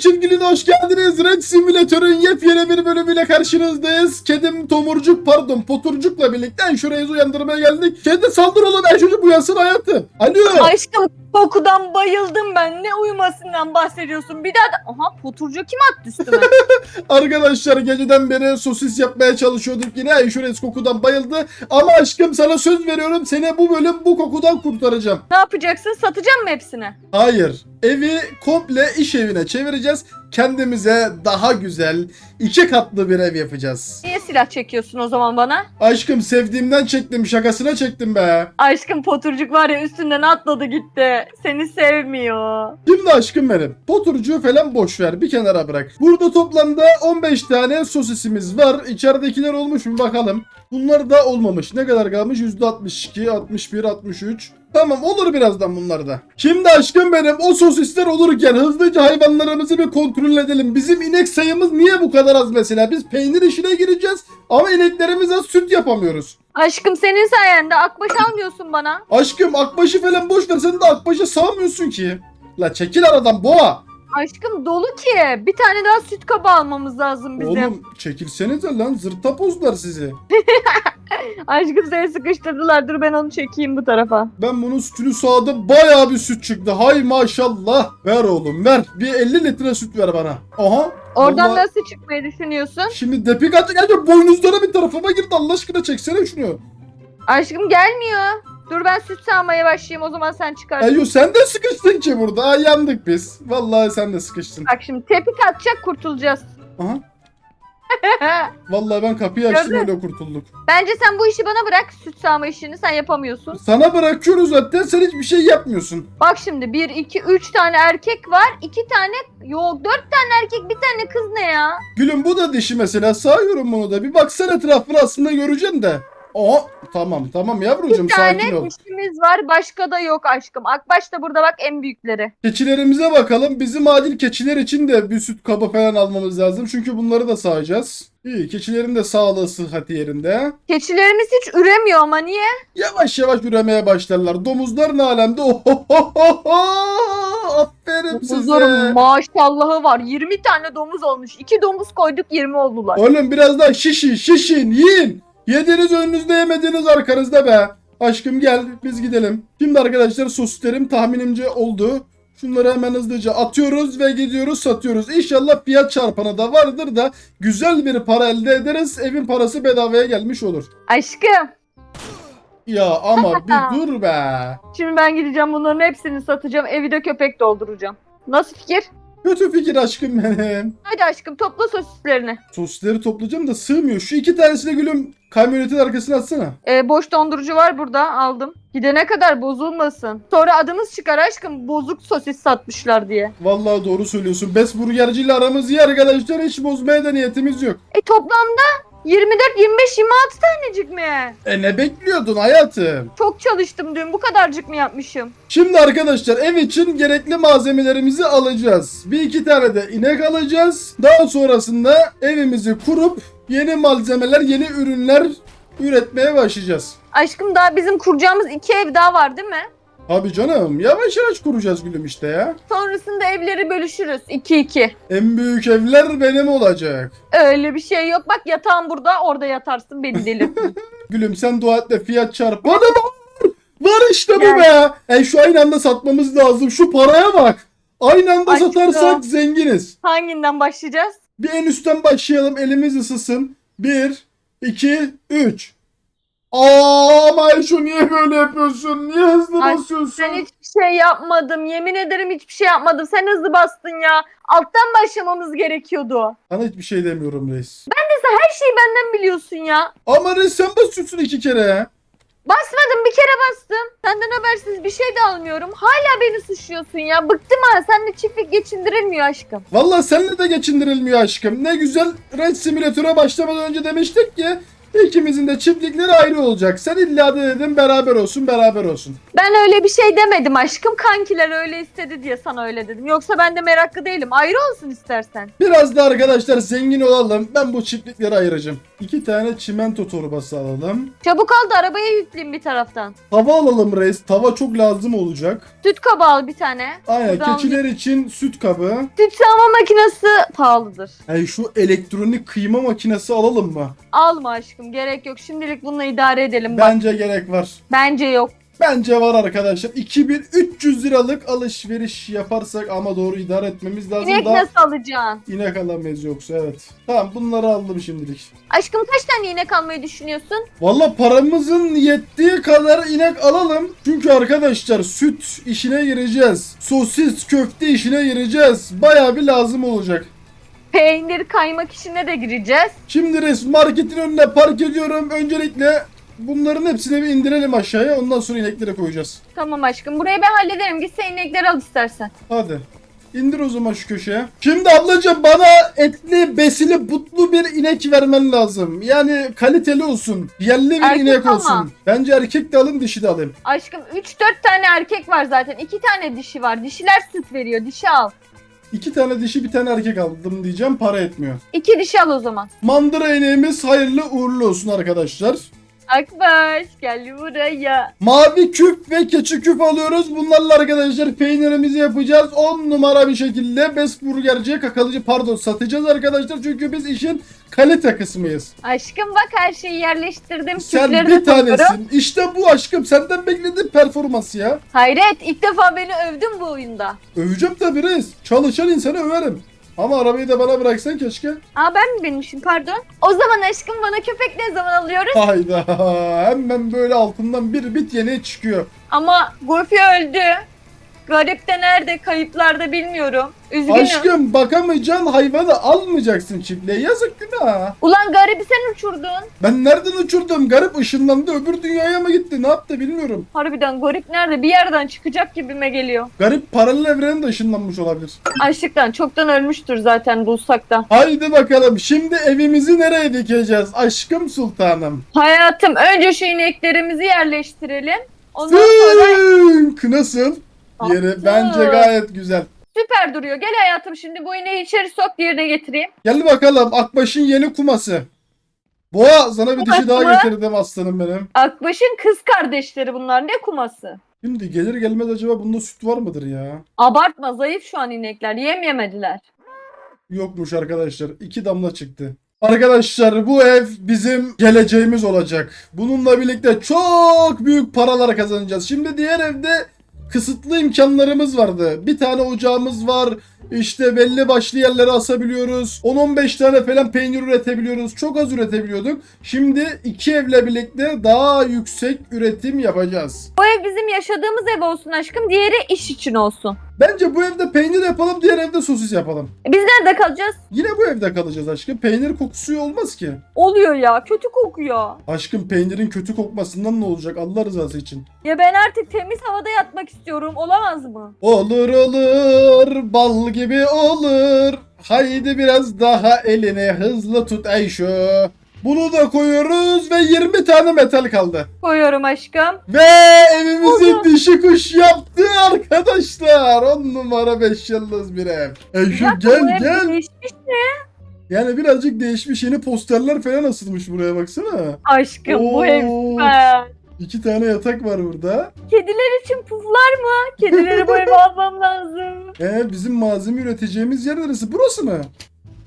çiftliğine hoş geldiniz. Red Simülatör'ün yepyeni bir bölümüyle karşınızdayız. Kedim Tomurcuk pardon Poturcuk'la birlikte Enşure'yi uyandırmaya geldik. Kedi saldır olan Enşurecuk uyansın hayatım. Alo. Aşkım kokudan bayıldım ben. Ne uyumasından bahsediyorsun? Bir daha da... Aha poturcu kim attı üstüme? Arkadaşlar geceden beri sosis yapmaya çalışıyorduk yine. Enşure kokudan bayıldı. Ama aşkım sana söz veriyorum seni bu bölüm bu kokudan kurtaracağım. ne yapacaksın? Satacağım mı hepsini? Hayır. Evi komple iş evine çevireceğiz. Kendimize daha güzel iki katlı bir ev yapacağız. Niye silah çekiyorsun o zaman bana? Aşkım sevdiğimden çektim şakasına çektim be. Aşkım poturcuk var ya üstünden atladı gitti. Seni sevmiyor. Şimdi aşkım benim. Poturcuğu falan boş ver bir kenara bırak. Burada toplamda 15 tane sosisimiz var. İçeridekiler olmuş mu bakalım. Bunlar da olmamış. Ne kadar kalmış? %62, 61, 63. Tamam olur birazdan bunlar da. Şimdi aşkım benim o sosisler olurken hızlıca hayvanlarımızı bir kontrol edelim. Bizim inek sayımız niye bu kadar az mesela? Biz peynir işine gireceğiz ama ineklerimize süt yapamıyoruz. Aşkım senin sayende akbaş almıyorsun bana. Aşkım akbaşı falan boş ver sen de akbaşı sağmıyorsun ki. La çekil aradan boğa. Aşkım dolu ki. Bir tane daha süt kabı almamız lazım bizim. Oğlum çekilsenize lan zırta pozlar sizi. Aşkım seni sıkıştırdılar. Dur ben onu çekeyim bu tarafa. Ben bunun sütünü sağdım bayağı bir süt çıktı. Hay maşallah. Ver oğlum ver. Bir 50 litre süt ver bana. Aha. Oradan Vallahi- nasıl çıkmayı düşünüyorsun? Şimdi depik atacak. Acaba boynuzlara bir tarafıma girdi. Allah aşkına çeksene şunu. Aşkım gelmiyor. Dur ben süt sağmaya başlayayım o zaman sen çıkar. Eyo sen de sıkıştın ki burada. Ay, yandık biz. Vallahi sen de sıkıştın. Bak şimdi tepik atacak kurtulacağız. Aha. Vallahi ben kapıyı açtım Gördün. öyle kurtulduk. Bence sen bu işi bana bırak. Süt sağma işini sen yapamıyorsun. Sana bırakıyoruz zaten. Sen hiçbir şey yapmıyorsun. Bak şimdi 1, 2, 3 tane erkek var. 2 tane yok 4 tane erkek bir tane kız ne ya? Gülüm bu da dişi mesela. Sağıyorum bunu da. Bir baksana etrafına aslında göreceksin de. Aa tamam tamam yavrucuğum Bir tane sakin ol. dişimiz var başka da yok aşkım. Akbaş da burada bak en büyükleri. Keçilerimize bakalım. Bizim adil keçiler için de bir süt kabı falan almamız lazım. Çünkü bunları da sağacağız. İyi keçilerin de sağlığı sıhhati yerinde. Keçilerimiz hiç üremiyor ama niye? Yavaş yavaş üremeye başlarlar. Domuzlar ne alemde? Aferin size. Domuzların maşallahı var. 20 tane domuz olmuş. 2 domuz koyduk 20 oldular. Oğlum biraz daha şişin şişin yiyin. Yediğiniz önünüzde yemediğiniz arkanızda be. Aşkım gel biz gidelim. Şimdi arkadaşlar sosislerim tahminimce oldu. Şunları hemen hızlıca atıyoruz ve gidiyoruz satıyoruz. İnşallah fiyat çarpanı da vardır da güzel bir para elde ederiz. Evin parası bedavaya gelmiş olur. Aşkım Ya ama bir dur be. şimdi ben gideceğim bunların hepsini satacağım. Evi de köpek dolduracağım. Nasıl fikir? Kötü fikir aşkım benim. Hadi aşkım topla sosislerini. Sosisleri toplayacağım da sığmıyor. Şu iki tanesini gülüm kamyonetin arkasına atsana. Ee, boş dondurucu var burada aldım. Gidene kadar bozulmasın. Sonra adımız çıkar aşkım bozuk sosis satmışlar diye. Vallahi doğru söylüyorsun. Bes Burgerci ile aramız iyi arkadaşlar. Hiç bozmaya da niyetimiz yok. E toplamda 24, 25, 26 tanecik mi? E ne bekliyordun hayatım? Çok çalıştım dün bu kadarcık mı yapmışım? Şimdi arkadaşlar ev için gerekli malzemelerimizi alacağız. Bir iki tane de inek alacağız. Daha sonrasında evimizi kurup yeni malzemeler, yeni ürünler üretmeye başlayacağız. Aşkım daha bizim kuracağımız iki ev daha var değil mi? Abi canım yavaş yavaş kuracağız gülüm işte ya. Sonrasında evleri bölüşürüz 2-2. En büyük evler benim olacak. Öyle bir şey yok. Bak yatağım burada orada yatarsın beni delirtme. Gülüm sen dua et de fiyat çarp. Bana var. Var işte bu be. E şu aynı anda satmamız lazım. Şu paraya bak. Aynı anda Aşkım. satarsak zenginiz. Hanginden başlayacağız? Bir en üstten başlayalım. Elimiz ısısın. 1, 2, 3. Aa şu niye böyle yapıyorsun? Niye hızlı Ay, basıyorsun? Ben hiçbir şey yapmadım. Yemin ederim hiçbir şey yapmadım. Sen hızlı bastın ya. Alttan başlamamız gerekiyordu. Sana hiçbir şey demiyorum reis. Sen her şeyi benden biliyorsun ya. Ama reis sen basıyorsun iki kere. Basmadım bir kere bastım. Senden habersiz bir şey de almıyorum. Hala beni suçluyorsun ya. Bıktım ha. Seninle çiftlik geçindirilmiyor aşkım. Vallahi seninle de geçindirilmiyor aşkım. Ne güzel Red Simülatör'e başlamadan önce demiştik ki İkimizin de çiftlikleri ayrı olacak. Sen illa da dedim beraber olsun beraber olsun. Ben öyle bir şey demedim aşkım. Kankiler öyle istedi diye sana öyle dedim. Yoksa ben de meraklı değilim. Ayrı olsun istersen. Biraz da arkadaşlar zengin olalım. Ben bu çiftlikleri ayıracağım. İki tane çimento torbası alalım. Çabuk al da arabaya yükleyeyim bir taraftan. Tava alalım reis. Tava çok lazım olacak. Süt kabı al bir tane. Aynen Buradan keçiler için süt kabı. Süt sağma makinesi pahalıdır. Yani şu elektronik kıyma makinesi alalım mı? Alma aşkım gerek yok. Şimdilik bununla idare edelim. Bak, Bence gerek var. bence yok. Bence var arkadaşlar. 2300 liralık alışveriş yaparsak ama doğru idare etmemiz lazım. İnek Daha nasıl alacaksın? inek alamayız yoksa evet. Tamam bunları aldım şimdilik. Aşkım kaç tane inek almayı düşünüyorsun? Valla paramızın yettiği kadar inek alalım. Çünkü arkadaşlar süt işine gireceğiz. Sosis köfte işine gireceğiz. Baya bir lazım olacak. Peynir kaymak işine de gireceğiz. Şimdi res marketin önüne park ediyorum. Öncelikle bunların hepsini bir indirelim aşağıya. Ondan sonra inekleri koyacağız. Tamam aşkım. Burayı ben hallederim. Git sen inekleri al istersen. Hadi. İndir o zaman şu köşeye. Şimdi ablacığım bana etli, besili, butlu bir inek vermen lazım. Yani kaliteli olsun. Yerli bir Erkek inek ama. olsun. Bence erkek de alın, dişi de alayım. Aşkım 3-4 tane erkek var zaten. 2 tane dişi var. Dişiler süt veriyor. Dişi al. İki tane dişi, bir tane erkek aldım diyeceğim. Para etmiyor. 2 dişi al o zaman. Mandıra ineğimiz hayırlı uğurlu olsun arkadaşlar. Akbaş gel buraya. Mavi küp ve keçi küp alıyoruz. Bunlarla arkadaşlar peynirimizi yapacağız. 10 numara bir şekilde Besburgerciye kakalıcı pardon satacağız arkadaşlar. Çünkü biz işin kalite kısmıyız. Aşkım bak her şeyi yerleştirdim. Sen Küpleri bir de koyuyorum. tanesin. İşte bu aşkım. Senden beklediğim performans ya. Hayret ilk defa beni övdün bu oyunda. Öveceğim tabii reis. Çalışan insanı överim. Ama arabayı da bana bıraksan keşke. Aa ben mi benmişim pardon. O zaman aşkım bana köpek ne zaman alıyoruz? Hayda. Hemen böyle altından bir bit yeni çıkıyor. Ama Goofy öldü. Garip de nerede kayıplarda bilmiyorum. Üzgünüm. Aşkım bakamayacağın hayvanı almayacaksın çiftliğe. Yazık günah. Ulan garibi sen uçurdun. Ben nereden uçurdum? Garip ışınlandı öbür dünyaya mı gitti? Ne yaptı bilmiyorum. Harbiden garip nerede? Bir yerden çıkacak gibime geliyor. Garip paralel evrene de ışınlanmış olabilir. Açlıktan çoktan ölmüştür zaten bulsak da. Haydi bakalım. Şimdi evimizi nereye dikeceğiz? Aşkım sultanım. Hayatım önce şu ineklerimizi yerleştirelim. Ondan sonra Fünk! Nasıl? Yeri bence gayet güzel. süper duruyor. Gel hayatım şimdi bu ineği içeri sok yerine getireyim. Gel bakalım Akbaş'ın yeni kuması. Boğa sana bir dişi daha mı? getirdim aslanım benim. Akbaş'ın kız kardeşleri bunlar. Ne kuması? Şimdi gelir gelmez acaba bunda süt var mıdır ya? Abartma zayıf şu an inekler. Yem yemediler. Yokmuş arkadaşlar. İki damla çıktı. Arkadaşlar bu ev bizim geleceğimiz olacak. Bununla birlikte çok büyük paralar kazanacağız. Şimdi diğer evde kısıtlı imkanlarımız vardı. Bir tane ocağımız var. İşte belli başlı yerlere asabiliyoruz. 10-15 tane falan peynir üretebiliyoruz. Çok az üretebiliyorduk. Şimdi iki evle birlikte daha yüksek üretim yapacağız. Bu ev bizim yaşadığımız ev olsun aşkım. Diğeri iş için olsun. Bence bu evde peynir yapalım, diğer evde sosis yapalım. E biz nerede kalacağız? Yine bu evde kalacağız aşkım. Peynir kokusu olmaz ki. Oluyor ya. Kötü kokuyor. Aşkım peynirin kötü kokmasından ne olacak Allah rızası için? Ya ben artık temiz havada yatmak istiyorum. Olamaz mı? Olur olur bal gibi olur. Haydi biraz daha elini hızlı tut Ayşo. Bunu da koyuyoruz ve 20 tane metal kaldı. Koyuyorum aşkım. Ve evimizi Oha. dişi kuş yaptı arkadaşlar. 10 numara 5 yıldız bir ev. Ayşo Ya bu gel ev gel. değişmiş. Yani birazcık değişmiş yeni posterler falan asılmış buraya baksana. Aşkım bu ev Oo. süper. İki tane yatak var burada. Kediler için puflar mı? Kedileri bu eve almam lazım. Ee, bizim malzeme üreteceğimiz yer neresi? Burası mı?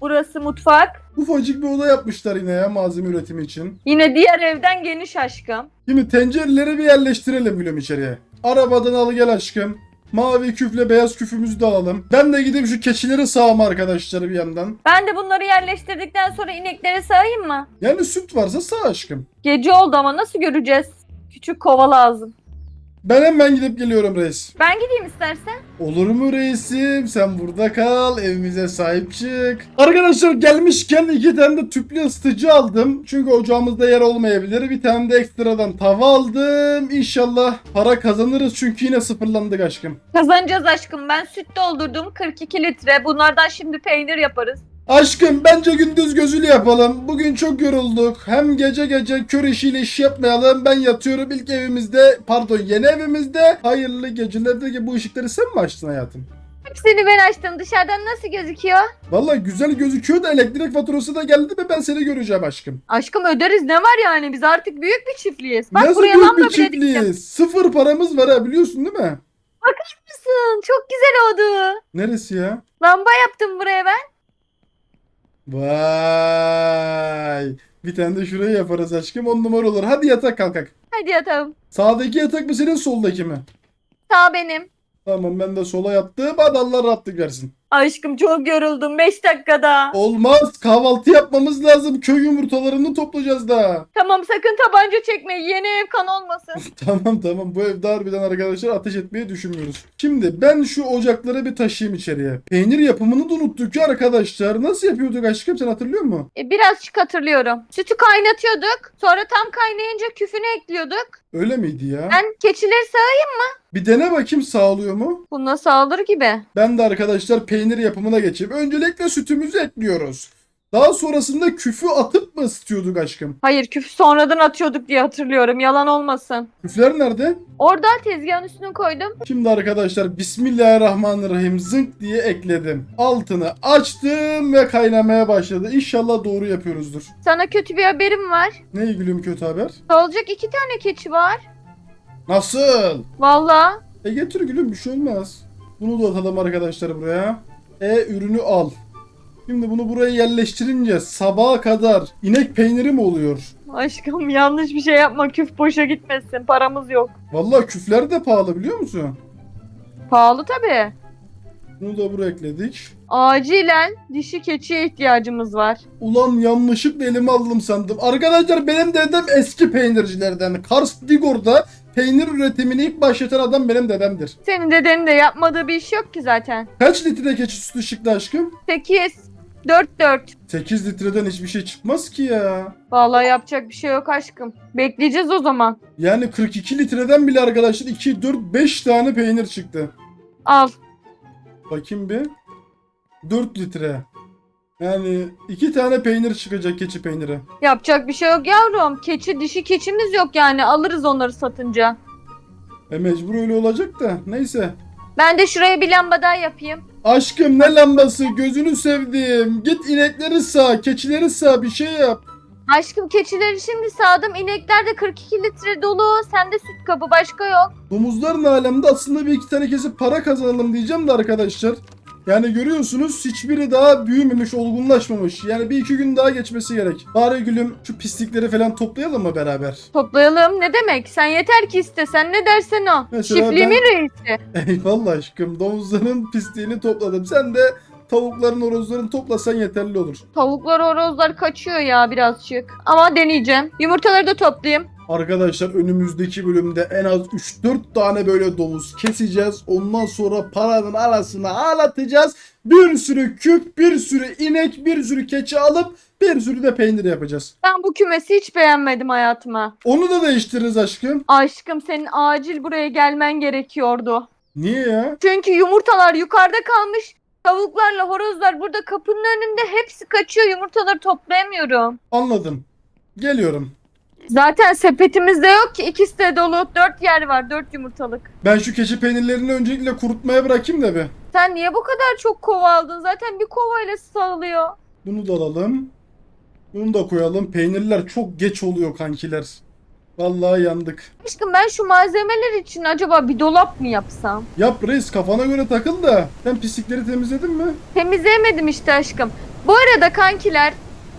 Burası mutfak. Ufacık bir oda yapmışlar yine ya malzeme üretimi için. Yine diğer evden geniş aşkım. Şimdi tencereleri bir yerleştirelim gülüm içeriye. Arabadan al gel aşkım. Mavi küfle beyaz küfümüzü de alalım. Ben de gidip şu keçileri sağım arkadaşlar bir yandan. Ben de bunları yerleştirdikten sonra inekleri sağayım mı? Yani süt varsa sağ aşkım. Gece oldu ama nasıl göreceğiz? Küçük kova lazım. Ben hemen gidip geliyorum reis. Ben gideyim istersen. Olur mu reisim? Sen burada kal. Evimize sahip çık. Arkadaşlar gelmişken iki tane de tüplü ısıtıcı aldım. Çünkü ocağımızda yer olmayabilir. Bir tane de ekstradan tava aldım. İnşallah para kazanırız çünkü yine sıfırlandık aşkım. Kazanacağız aşkım. Ben süt doldurdum 42 litre. Bunlardan şimdi peynir yaparız. Aşkım bence gündüz gözülü yapalım. Bugün çok yorulduk. Hem gece gece kör işiyle iş yapmayalım. Ben yatıyorum ilk evimizde. Pardon yeni evimizde. Hayırlı gecelerde bu ışıkları sen mi açtın hayatım? Hepsini ben açtım. Dışarıdan nasıl gözüküyor? Vallahi güzel gözüküyor da elektrik faturası da geldi ve ben seni göreceğim aşkım. Aşkım öderiz ne var yani? Biz artık büyük bir çiftliğiz. Bak Nasıl buraya büyük lamba bir bile diktim. çiftliğiz? Sıfır paramız var ha biliyorsun değil mi? Mısın? Çok güzel oldu. Neresi ya? Lamba yaptım buraya ben. Vay. Bir tane de şurayı yaparız aşkım. On numara olur. Hadi yatak kalkak. Hadi yatalım. Sağdaki yatak mı senin soldaki mi? Sağ benim. Tamam ben de sola yattım. Hadi Allah rahatlık versin. Aşkım çok yoruldum 5 dakikada. Olmaz. Kahvaltı yapmamız lazım. Köy yumurtalarını toplayacağız daha. Tamam sakın tabanca çekme. Yeni ev kan olmasın. tamam tamam. Bu evde harbiden arkadaşlar ateş etmeyi düşünmüyoruz. Şimdi ben şu ocakları bir taşıyayım içeriye. Peynir yapımını da unuttuk ya arkadaşlar. Nasıl yapıyorduk aşkım sen hatırlıyor musun? E, birazcık hatırlıyorum. Sütü kaynatıyorduk. Sonra tam kaynayınca küfünü ekliyorduk. Öyle miydi ya? Ben keçileri sağayım. Bir dene bakayım sağlıyor mu? Bu nasıl alır gibi? Ben de arkadaşlar peynir yapımına geçeyim. Öncelikle sütümüzü ekliyoruz. Daha sonrasında küfü atıp mı ısıtıyorduk aşkım? Hayır küfü sonradan atıyorduk diye hatırlıyorum. Yalan olmasın. Küfler nerede? Orada tezgahın üstüne koydum. Şimdi arkadaşlar Bismillahirrahmanirrahim zınk diye ekledim. Altını açtım ve kaynamaya başladı. İnşallah doğru yapıyoruzdur. Sana kötü bir haberim var. Ne gülüm kötü haber? Olacak iki tane keçi var. Nasıl? Valla. E getir gülüm bir şey olmaz. Bunu da atalım arkadaşlar buraya. E ürünü al. Şimdi bunu buraya yerleştirince sabaha kadar inek peyniri mi oluyor? Aşkım yanlış bir şey yapma. Küf boşa gitmesin. Paramız yok. Vallahi küfler de pahalı biliyor musun? Pahalı tabii. Bunu da buraya ekledik. Acilen dişi keçiye ihtiyacımız var. Ulan yanlışlıkla elime aldım sandım. Arkadaşlar benim dedem eski peynircilerden. Kars Digor'da peynir üretimini ilk başlatan adam benim dedemdir. Senin dedenin de yapmadığı bir iş yok ki zaten. Kaç litre keçi sütü çıktı aşkım? 8, 4, 4. 8 litreden hiçbir şey çıkmaz ki ya. Vallahi yapacak bir şey yok aşkım. Bekleyeceğiz o zaman. Yani 42 litreden bile arkadaşlar 2, 4, 5 tane peynir çıktı. Al. Bakayım bir. 4 litre. Yani 2 tane peynir çıkacak keçi peyniri. Yapacak bir şey yok yavrum. Keçi dişi keçimiz yok yani. Alırız onları satınca. E mecbur öyle olacak da neyse. Ben de şuraya bir lamba daha yapayım. Aşkım ne lambası gözünü sevdim. Git inekleri sağ, keçileri sağ bir şey yap. Aşkım keçileri şimdi sağdım. İnekler de 42 litre dolu. Sende süt kabı başka yok. Domuzların alemde aslında bir iki tane kesip para kazanalım diyeceğim de arkadaşlar. Yani görüyorsunuz hiçbiri daha büyümemiş, olgunlaşmamış. Yani bir iki gün daha geçmesi gerek. Bari gülüm şu pislikleri falan toplayalım mı beraber? Toplayalım ne demek? Sen yeter ki iste. Sen ne dersen o. Mesela Çiftliğimin reisi. Eyvallah aşkım domuzların pisliğini topladım. Sen de tavukların, horozların toplasan yeterli olur. Tavuklar horozlar kaçıyor ya birazcık. Ama deneyeceğim. Yumurtaları da toplayayım. Arkadaşlar önümüzdeki bölümde en az 3-4 tane böyle domuz keseceğiz. Ondan sonra paranın arasına ağlatacağız. Bir sürü küp, bir sürü inek, bir sürü keçi alıp bir sürü de peynir yapacağız. Ben bu kümesi hiç beğenmedim hayatıma. Onu da değiştiririz aşkım. Aşkım senin acil buraya gelmen gerekiyordu. Niye ya? Çünkü yumurtalar yukarıda kalmış. Tavuklarla horozlar burada kapının önünde hepsi kaçıyor. Yumurtaları toplayamıyorum. Anladım. Geliyorum. Zaten sepetimizde yok ki. ikisi de dolu. Dört yer var. Dört yumurtalık. Ben şu keçi peynirlerini öncelikle kurutmaya bırakayım da bir. Sen niye bu kadar çok kova aldın? Zaten bir kovayla sağlıyor. Bunu da alalım. Bunu da koyalım. Peynirler çok geç oluyor kankiler. Vallahi yandık. Aşkım ben şu malzemeler için acaba bir dolap mı yapsam? Yap reis kafana göre takıl da. Sen pislikleri temizledin mi? Temizleyemedim işte aşkım. Bu arada kankiler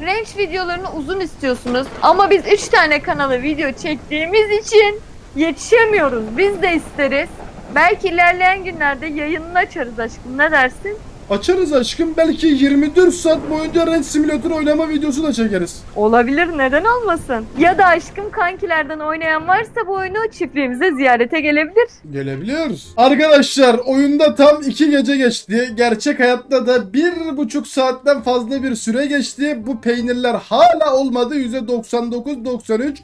range videolarını uzun istiyorsunuz ama biz 3 tane kanala video çektiğimiz için yetişemiyoruz. Biz de isteriz. Belki ilerleyen günlerde yayınını açarız aşkım. Ne dersin? Açarız aşkım. Belki 24 saat boyunca Ranch Simulator oynama videosu da çekeriz. Olabilir neden olmasın? Ya da aşkım kankilerden oynayan varsa bu oyunu çiftliğimize ziyarete gelebilir. Gelebilir. Arkadaşlar oyunda tam 2 gece geçti. Gerçek hayatta da 1,5 saatten fazla bir süre geçti. Bu peynirler hala olmadı. %99-93.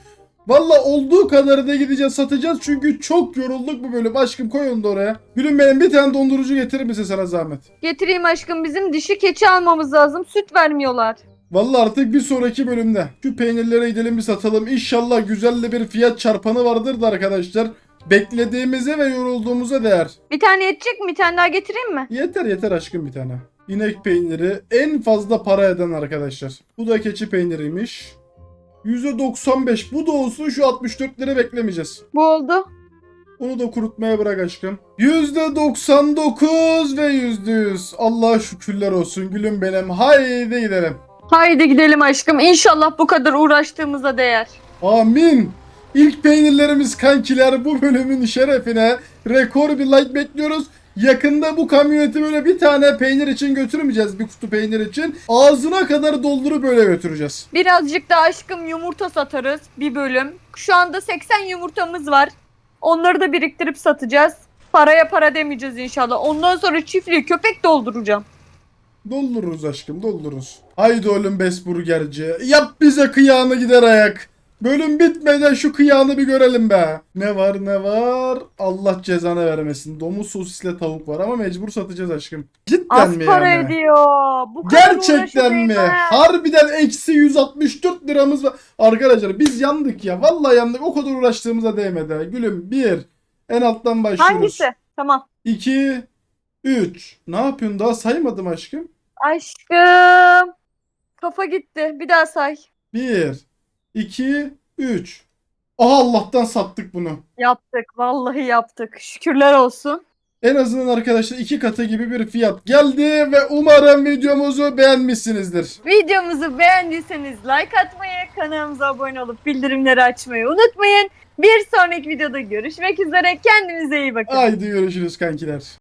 Valla olduğu kadarı da gideceğiz satacağız çünkü çok yorulduk bu bölüm. Aşkım koy onu da oraya. Gülüm benim bir tane dondurucu getirir misin sana zahmet? Getireyim aşkım bizim dişi keçi almamız lazım. Süt vermiyorlar. Valla artık bir sonraki bölümde şu peynirlere gidelim bir satalım. İnşallah güzel de bir fiyat çarpanı vardır da arkadaşlar. Beklediğimize ve yorulduğumuza değer. Bir tane yetecek mi? Bir tane daha getireyim mi? Yeter yeter aşkım bir tane. İnek peyniri en fazla para eden arkadaşlar. Bu da keçi peyniriymiş. %95 bu da olsun şu 64 lira beklemeyeceğiz. Bu oldu. Onu da kurutmaya bırak aşkım. %99 ve %100. Allah'a şükürler olsun gülüm benim. Haydi gidelim. Haydi gidelim aşkım. İnşallah bu kadar uğraştığımıza değer. Amin. İlk peynirlerimiz kankiler bu bölümün şerefine rekor bir like bekliyoruz. Yakında bu kamyoneti böyle bir tane peynir için götürmeyeceğiz. Bir kutu peynir için. Ağzına kadar doldurup böyle götüreceğiz. Birazcık da aşkım yumurta satarız bir bölüm. Şu anda 80 yumurtamız var. Onları da biriktirip satacağız. Paraya para demeyeceğiz inşallah. Ondan sonra çiftliği köpek dolduracağım. Doldururuz aşkım doldururuz. Haydi oğlum Besburgerci. Yap bize kıyağını gider ayak. Bölüm bitmeden şu kıyağını bir görelim be. Ne var ne var? Allah cezanı vermesin. Domuz sosisle tavuk var ama mecbur satacağız aşkım. Cidden Az mi para yani? ediyor. Bu kadar Gerçekten mi? etmez. Harbiden eksi 164 liramız var. Arkadaşlar biz yandık ya. Vallahi yandık. O kadar uğraştığımıza değmedi. Gülüm bir. En alttan başlıyoruz. Hangisi? Tamam. 2 3. Ne yapıyorsun? Daha saymadım aşkım. Aşkım. Kafa gitti. Bir daha say. 1 2 3. Aha Allah'tan sattık bunu. Yaptık. Vallahi yaptık. Şükürler olsun. En azından arkadaşlar iki katı gibi bir fiyat geldi ve umarım videomuzu beğenmişsinizdir. Videomuzu beğendiyseniz like atmayı, kanalımıza abone olup bildirimleri açmayı unutmayın. Bir sonraki videoda görüşmek üzere. Kendinize iyi bakın. Haydi görüşürüz kankiler.